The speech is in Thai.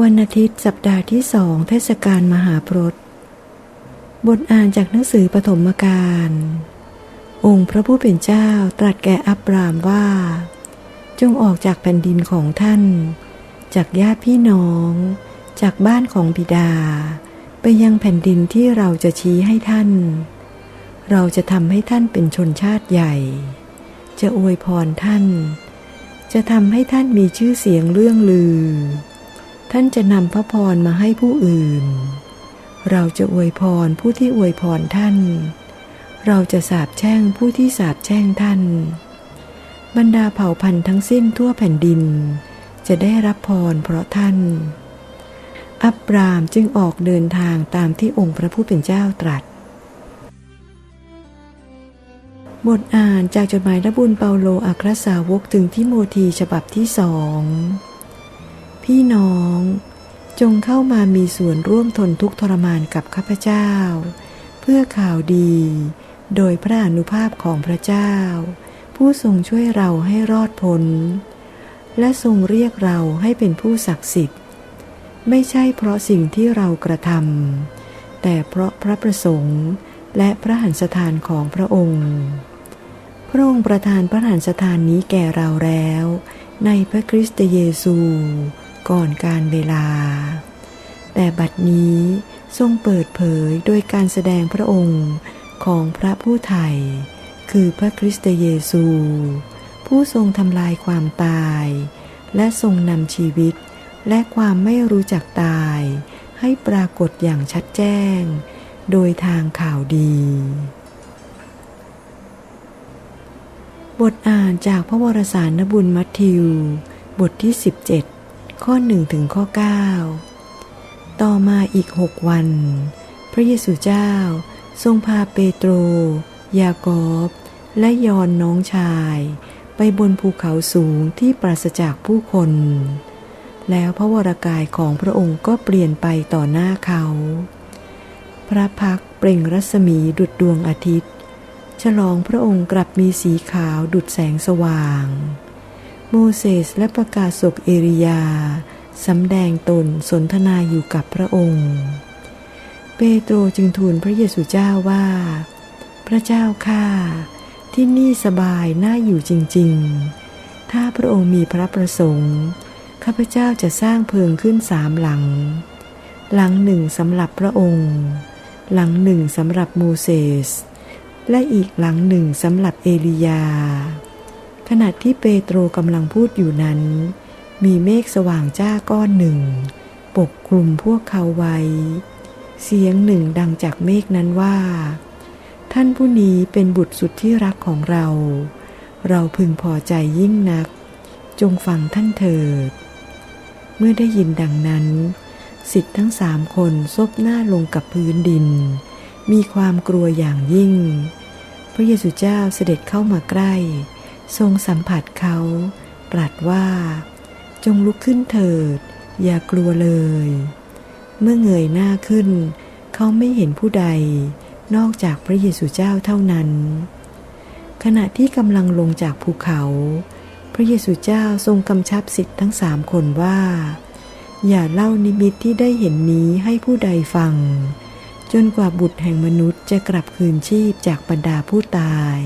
วันอาทิตย์สัปดาห์ที่สองเทศกาลมหาพรตบทอ่านจากหนังสือปฐมกาล องค์พระผู้เป็นเจ้าตรัสแก่อับรามว่า จงออกจากแผ่นดินของท่าน จากญาติพี่น้อง จากบ้านของบิดา ไปยังแผ่นดินที่เราจะชี้ให้ท่าน เราจะทำให้ท่านเป็นชนชาติใหญ่ จะอวยพรท่าน จะทำให้ท่านมีชื่อเสียงเรื่องลือ ท่านจะนำพระพรมาให้ผู้อื่น เราจะอวยพรผู้ที่อวยพรท่าน เราจะสาบแช่งผู้ที่สาบแช่งท่าน บรรดาเผ่าพันธุ์ทั้งสิ้นทั่วแผ่นดิน จะได้รับพรเพราะท่าน อับรามจึงออกเดินทางตามที่องค์พระผู้เป็นเจ้าตรัส บทอ่านจากจดหมายระบุญเปาโลอัครสาวกถึงทิโมธีฉบับที่สอง พี่น้องจงเข้ามามีส่วนร่วมทนทุกทรมานกับข้าพเจ้า เพื่อข่าวดี โดยพระอนุภาพของพระเจ้า ผู้ทรงช่วยเราให้รอดพ้น และทรงเรียกเราให้เป็นผู้ศักดิ์สิทธิ์ ไม่ใช่เพราะสิ่งที่เรากระทำแต่เพราะพระประสงค์และพระหันสถานของพระองค์ พระองค์ประทานพระหันสถานนี้แก่เราแล้ว ในพระคริสต์เยซู ก่อนการเวลา แต่บัดนี้ทรงเปิดเผยโดยการแสดงพระองค์ของพระผู้ไถ่คือพระคริสต์เยซู ผู้ทรงทำลายความตาย และทรงนำชีวิต และความไม่รู้จักตาย ให้ปรากฏอย่างชัดแจ้ง โดยทางข่าวดี บทอ่านจากพระวรสารนบุญมัทธิว บทที่ 17 ข้อ1ถึงข้อ 9 ต่อมาอีกหกวัน พระเยซูเจ้าทรงพาเปโตร ยากอบและยอนน้องชาย ไปบนภูเขาสูงที่ปราศจากผู้คน แล้วพระวรากายของพระองค์ก็เปลี่ยนไปต่อหน้าเขา พระพักเปล่งรัศมีดุจดวงอาทิตย์ ฉลองพระองค์กลับมีสีขาวดุจแสงสว่าง โมเสสและประกาศกเอริยาสำแดงตนสนทนาอยู่กับพระองค์ เปโตรจึงทูลพระเยซูเจ้าว่า พระเจ้าข้าที่นี่สบายน่าอยู่จริง ๆ ถ้าพระองค์มีพระประสงค์ ข้าพเจ้าจะสร้างเพิงขึ้นสามหลัง หลังหนึ่งสำหรับพระองค์ หลังหนึ่งสำหรับโมเสส และอีกหลังหนึ่งสำหรับเอลียา ขณะที่เปโตรกำลังพูดอยู่นั้น มีเมฆสว่างจ้าก้อนหนึ่ง ปกคลุมพวกเขาไว้ เสียงหนึ่งดังจากเมฆนั้นว่า ท่านผู้นี้เป็นบุตรสุดที่รักของเรา เราพึงพอใจยิ่งนัก จงฟังท่านเถิด เมื่อได้ยินดังนั้น สิทธิ์ทั้งสามคนซบหน้าลงกับพื้นดิน มีความกลัวอย่างยิ่ง พระเยซูเจ้าเสด็จเข้ามาใกล้ ทรงสัมผัสเขาตรัสว่า จงลุกขึ้นเถิด อย่ากลัวเลย เมื่อเงยหน้าขึ้น เขาไม่เห็นผู้ใด นอกจากพระเยซูเจ้าเท่านั้น ขณะที่กำลังลงจากภูเขา พระเยซูเจ้าทรงกำชับสิทธิ์ทั้งสามคนว่า อย่าเล่านิมิตที่ได้เห็นนี้ให้ผู้ใดฟัง จนกว่าบุตรแห่งมนุษย์จะกลับคืนชีพจากบรรดาผู้ตาย